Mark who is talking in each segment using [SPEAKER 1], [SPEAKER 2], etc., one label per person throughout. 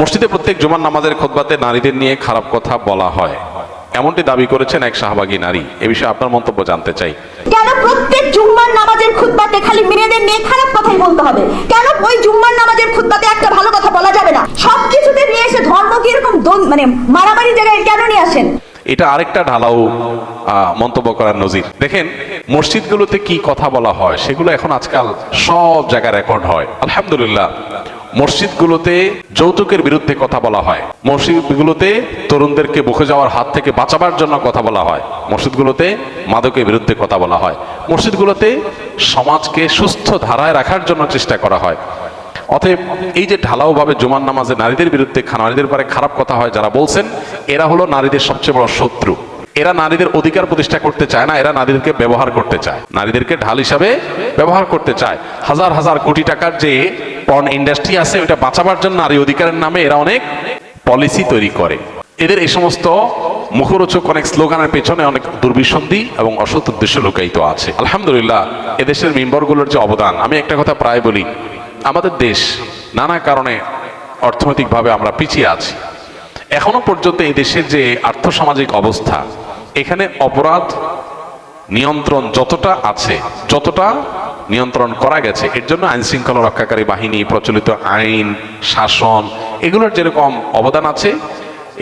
[SPEAKER 1] মসজিদে প্রত্যেক জুমার নামাজের খোদবাতে নারীদের নিয়ে খারাপ কথা বলা হয়। এমনটি দাবি করেছেন এক শাহবাগী নারী। এ বিষয়ে আপনার মন্তব্য জানতে চাই।
[SPEAKER 2] কেন প্রত্যেক জুম্মার নামাজের খুতবাতে খালি মেয়েদের নিয়ে খারাপ কথাই বলতে হবে? কেন ওই জুম্মার নামাজের খুতবাতে একটা ভালো কথা বলা যাবে না? সব কিছুতে নিয়ে এসে ধর্মকে এরকম মানে মারামারি জায়গায় কেন নিয়ে আসেন?
[SPEAKER 1] এটা আরেকটা ঢালাও মন্তব্য করার নজির। দেখেন মসজিদগুলোতে কি কথা বলা হয় সেগুলো এখন আজকাল সব জায়গায় রেকর্ড হয়। আলহামদুলিল্লাহ মসজিদগুলোতে যৌতুকের বিরুদ্ধে কথা বলা হয়। মসজিদগুলোতে তরুণদেরকে বুকে যাওয়ার হাত থেকে বাঁচাবার জন্য কথা বলা হয়। মসজিদগুলোতে মাদকের বিরুদ্ধে কথা বলা হয়। মসজিদগুলোতে সমাজকে সুস্থ ধারায় রাখার জন্য চেষ্টা করা হয়। অতএব এই যে ঢালাওভাবে জুমার নামাজে নারীদের বিরুদ্ধে নারীদের পরে খারাপ কথা হয় যারা বলছেন, এরা হলো নারীদের সবচেয়ে বড় শত্রু। এরা নারীদের অধিকার প্রতিষ্ঠা করতে চায় না, এরা নারীদেরকে ব্যবহার করতে চায়। নারীদেরকে ঢাল হিসাবে ব্যবহার করতে চায়। হাজার হাজার কোটি টাকার যে পর্ন ইন্ডাস্ট্রি আছে ওটা বাঁচাবার জন্য নারী অধিকারের নামে এরা অনেক পলিসি তৈরি করে। এদের এই সমস্ত মুখরোচক অনেক স্লোগানের পেছনে অনেক দুর্বিসন্ধি এবং অসৎ উদ্দেশ্য লুকায়িত আছে। আলহামদুলিল্লাহ, এদেশের মেম্বরগুলোর যে অবদান, আমি একটা কথা প্রায় বলি, আমাদের দেশ নানা কারণে অর্থনৈতিকভাবে আমরা পিছিয়ে আছি। এখনও পর্যন্ত এই দেশের যে আর্থসামাজিক অবস্থা, এখানে অপরাধ নিয়ন্ত্রণ যতটা আছে, যতটা নিয়ন্ত্রণ করা গেছে, এর জন্য আইন শৃঙ্খলা রক্ষাকারী বাহিনী, প্রচলিত আইন, শাসন, এগুলোর যেরকম অবদান আছে,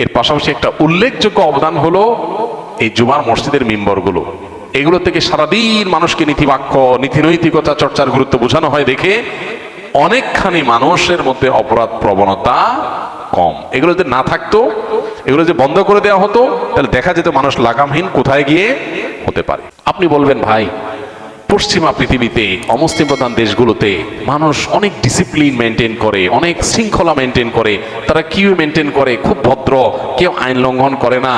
[SPEAKER 1] এর পাশাপাশি একটা উল্লেখযোগ্য অবদান হলো এই জুমার মসজিদের মেম্বরগুলো। এগুলো থেকে সারাদিন মানুষকে নীতিবাক্য, নীতিনৈতিকতা চর্চার গুরুত্ব বোঝানো হয় দেখে অনেকখানি মানুষের মধ্যে অপরাধ প্রবণতা কম। এগুলো যদি না থাকতো, এগুলো যে বন্ধ করে দেওয়া হতো, তাহলে দেখা যেত মানুষ লাগামহীন কোথায় গিয়ে হতে পারে। আপনি বলবেন, ভাই, পশ্চিমা পৃথিবীতে, অমুসলিম প্রধান দেশগুলোতে মানুষ অনেক ডিসিপ্লিন মেনটেন করে, অনেক শৃঙ্খলা মেনটেন করে, তারা কিউ মেনটেন করে, খুব ভদ্র, কেউ আইন লঙ্ঘন করে না।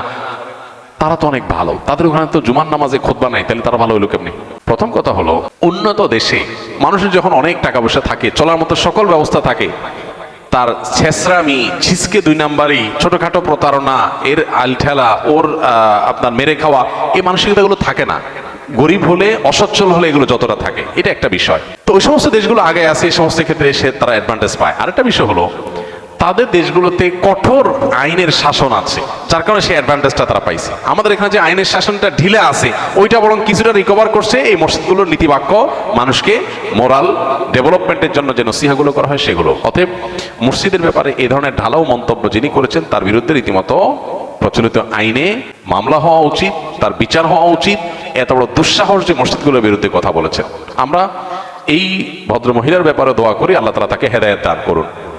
[SPEAKER 1] তারা তো অনেক ভালো। তাদের ওখানে তো জুমার নামাজে খোদ নাই, তাহলে তারা ভালো হইল কেমনি? প্রথম কথা হলো, উন্নত দেশে মানুষের যখন অনেক টাকা পয়সা থাকে, চলার মতো সকল ব্যবস্থা থাকে তার ছেসরামি ছিসকে দুই নাম্বারি ছোটখাটো প্রতারণা, এর আলঠেলা, ওর আপনার মেরে খাওয়া, এই মানসিকতাগুলো থাকে না। গরিব হলে, অসচ্ছল হলে এগুলো যতটা থাকে, এটা একটা বিষয়। তো ওই সমস্ত দেশগুলো আগে আছে, এই সমস্ত ক্ষেত্রে সে তারা অ্যাডভান্টেজ পায়। আরেকটা বিষয় হলো তাদের দেশগুলোতে কঠোর আইনের শাসন আছে, যার কারণে সেই অ্যাডভান্টেজটা তারা পাইছে। আমাদের এখানে যে আইনের শাসনটা ঢিলে আছে, ওইটা বরং কিছুটা রিকভার করছে এই মসজিদগুলোর নীতিবাক্য, মানুষকে মোরাল ডেভেলপমেন্টের জন্য যে নসিহাগুলো করা হয় সেগুলো। অতএব মসজিদের ব্যাপারে এ ধরনের ঢালাও মন্তব্য যিনি করেছেন, তার বিরুদ্ধে রীতিমতো প্রচলিত আইনে মামলা হওয়া উচিত, তার বিচার হওয়া উচিত। এত বড় দুঃসাহস যে মসজিদগুলোর বিরুদ্ধে কথা বলেছেন। আমরা এই ভদ্র মহিলার ব্যাপারে দোয়া করি, আল্লাহ তালা তাকে হেদায়ত দান করুন।